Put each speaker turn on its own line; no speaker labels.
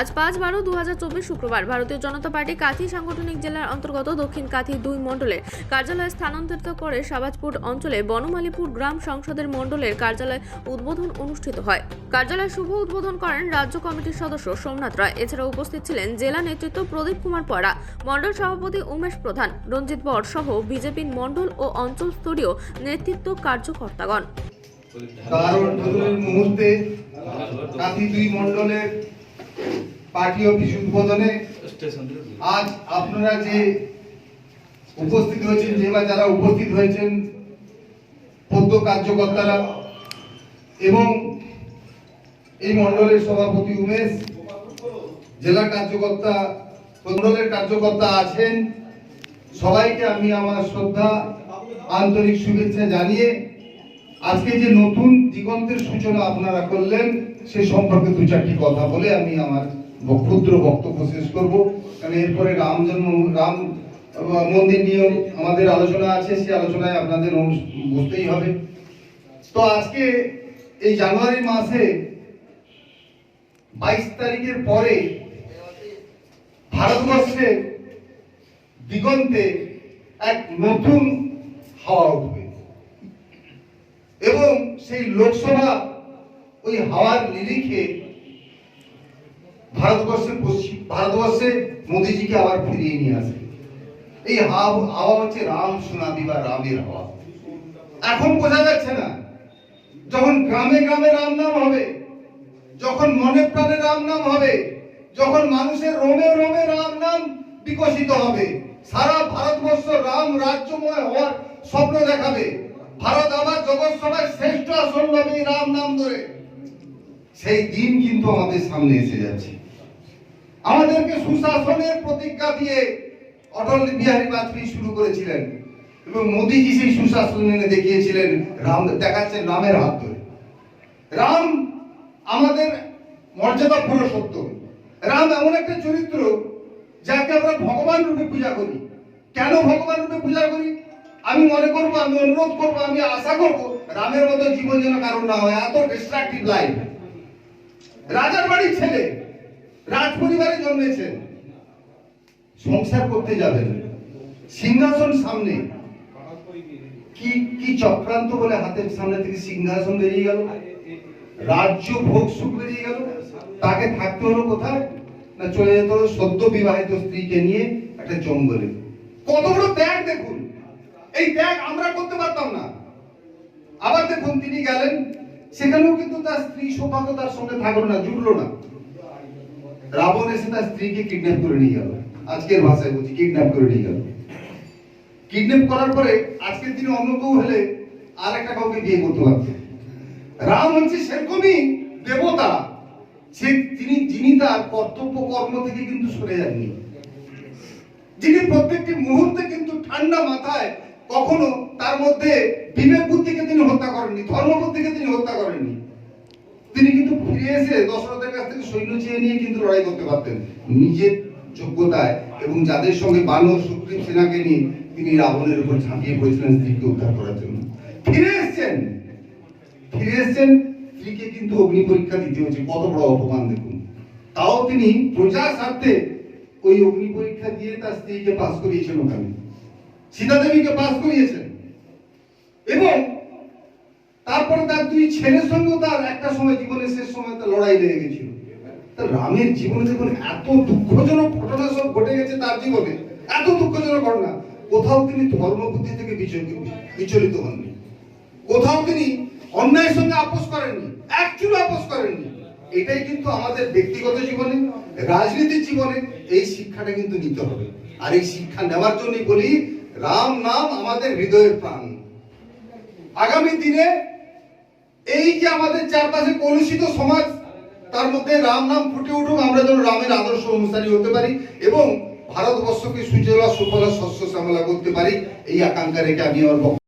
আজ পাঁচ বারো দু শুক্রবার ভারতীয় জনতা পার্টি কাথি সাংগঠনিক জেলার অন্তর্গত দক্ষিণ কাথি দুই মণ্ডলের কার্যালয় স্থানান্তরিত করে সাবাজপুর অঞ্চলে বনমালীপুর গ্রাম সংসদের মণ্ডলের কার্যালয় উদ্বোধন অনুষ্ঠিত হয়। কার্যালয় শুভ উদ্বোধন করেন রাজ্য কমিটির সদস্য সোমনাথ রায়। এছাড়া উপস্থিত ছিলেন জেলা নেতৃত্ব প্রদীপ কুমার পড়া মণ্ডল সভাপতি উমেশ প্রধান, রঞ্জিত বর সহ বিজেপির মণ্ডল ও অঞ্চল স্তরীয় নেতৃত্ব কার্যকর্তাগণ।
উদ্বোধনের মুহূর্তে কাঁথি দুই মণ্ডলের পার্টি অফিস উদ্বোধনে আজ আপনারা যে উপস্থিত হয়েছেন যে বা যারা উপস্থিত হয়েছেন পদ্য কার্যকর্তারা এবং এই মণ্ডলের সভাপতি উমেশ জেলা কার্যকর্তা মণ্ডলের কার্যকর্তা আছেন। সবাইকে আমি আমার শ্রদ্ধা আন্তরিক শুভেচ্ছা জানিয়ে আজকে যে নতুন দিগন্তের সূচনা আপনারা করলেন সে সম্পর্কে দু চারটি কথা বলে আমি আমার ক্ষুদ্র বক্তব্য শেষ করব। কারণ এরপরে রাম জন্ম, রাম মন্দির নিয়েও আমাদের আলোচনা আছে, সেই আলোচনায় আপনাদের বুঝতেই হবে। তো আজকে এই জানুয়ারি মাসে বাইশ তারিখের পরে ভারতবর্ষের দিগন্তে এক নতুন হাওয়া উঠবে। এবং সেই লোকসভা ওই হাওয়ার নিরিখে ভারতবর্ষের পশ্চিম ভারতবর্ষে মোদিজিকে আবার ফিরিয়ে নিয়ে আসে। এই হাওয়া হচ্ছে রাম সুনামি বা রামের হাওয়া। এখন বোঝা যাচ্ছে না, যখন গ্রামে গ্রামে রাম নাম হবে, যখন মনে প্রাণে রাম নাম হবে, যখন মানুষের রোমে রোমে রাম নাম বিকশিত হবে, সারা ভারতবর্ষ রাম রাজ্যময় হওয়ার স্বপ্ন দেখাবে। ভারত আবার জগৎ সভায় শ্রেষ্ঠ আসন এই রাম নাম ধরে। সেই দিন কিন্তু আমাদের সামনে এসে যাচ্ছে। আমাদেরকে সুশাসনের প্রতিজ্ঞা দিয়ে অটল বিহারী বাজপেয়ী শুরু করেছিলেন এবং মোদিজি সেই সুশাসন এনে দেখিয়েছিলেন রাম দেখাচ্ছেন রামের হাত ধরে। রাম আমাদের মর্যাদা পুরুষোত্তম রাম এমন একটা চরিত্র যাকে আমরা ভগবান রূপে পূজা করি। কেন ভগবান রূপে পূজা করি? আমি মনে করব, আমি অনুরোধ করব, আমি আশা করব রামের মতো জীবন যেন কারণ না হয়। এত ডিস্ট্রাকটিভ লাইফ রাজার বাড়ির ছেলে রাজ পরিবারে জন্মেছেন। সংসার করতে যাবেন। সিংহাসন সামনে। কি কি চক্রান্ত বলে হাতের সামনে থেকে সিংহাসন বেরিয়ে গেল? রাজ্য ভোগ সুখ বেরিয়ে গেল? তাকে থাকতে হলো কোথায়? না চলে যেতে সদ্য বিবাহিত স্ত্রীকে নিয়ে একটা জঙ্গলে। কত বড় ত্যাগ দেখুন। এই ত্যাগ আমরা করতে পারতাম না। আবার দেখুন তিনি গেলেন। সেখানেও কিন্তু তার স্ত্রী সৌভাগ্য তার সঙ্গে থাকল না, জুটলো না। রাবণ এসে তার স্ত্রীকে কিডন্যাপ করে নিয়ে গেল। আজকের ভাষায় বলছি কিডন্যাপ করে নিয়ে গেল। কিডন্যাপ করার পরে আজকের দিনে অন্য কেউ হলে আর একটা কাউকে বিয়ে করতে পারত রাম হচ্ছে সেরকমই দেবতা। সে তিনি, যিনি তার কর্তব্য কর্ম থেকে কিন্তু সরে যাননি। যিনি প্রত্যেকটি মুহূর্তে কিন্তু ঠান্ডা মাথায় কখনো তার মধ্যে বিবেক বুদ্ধিকে তিনি হত্যা করেননি ধর্ম বুদ্ধিকে তিনি হত্যা করেননি। তিনি কিন্তু ফিরে এসে দশরথের কাছ থেকে সৈন্য চেয়ে নিয়ে কিন্তু লড়াই করতে পারতেন। নিজের যোগ্যতায় এবং যাদের সঙ্গে বানর সুগ্রীব সেনাকে নিয়ে তিনি রাবণের উপর ঝাঁপিয়ে পড়েছিলেন স্ত্রীকে উদ্ধার করার জন্য। ফিরে এসেছেন! ফিরে এসেছেন স্ত্রীকে কিন্তু অগ্নি পরীক্ষা দিতে হয়েছে। কত বড় অপমান দেখুন। তাও তিনি প্রজার স্বার্থে ওই অগ্নি পরীক্ষা দিয়ে তার স্ত্রীকে পাস করিয়েছেন ওখানে। সীতা দেবীকে পাস করিয়েছেন। এবং তারপরে তার দুই ছেলের সঙ্গেও তার একটা সময় জীবনের শেষ সময় তার লড়াই লেগে গেছিল। তা রামের জীবনে দেখুন এত দুঃখজনক ঘটনা সব ঘটে গেছে তার জীবনে। এত দুঃখজনক ঘটনা। কোথাও তিনি ধর্মবুদ্ধি থেকে বিচলিত- হননি। কোথাও তিনি অন্যায়ের সঙ্গে আপোষ করেননি। একচুলো আপোষ করেননি। এটাই কিন্তু আমাদের ব্যক্তিগত জীবনে, রাজনীতির জীবনে এই শিক্ষাটা কিন্তু নিতে হবে। আর এই শিক্ষা নেওয়ার জন্যই বলি, রাম নাম আমাদের হৃদয়ের প্রাণ। আগামী দিনে এই যে আমাদের চারপাশে কলুষিত সমাজ, তার মধ্যে রাম নাম ফুটে উঠুক, আমরা যেন রামের আদর্শ অনুসারী হতে পারি এবং ভারতবর্ষকে সুজলা সুফলা শস্য শ্যামলা করতে পারি, এই আকাঙ্ক্ষা রেখে আমি আমার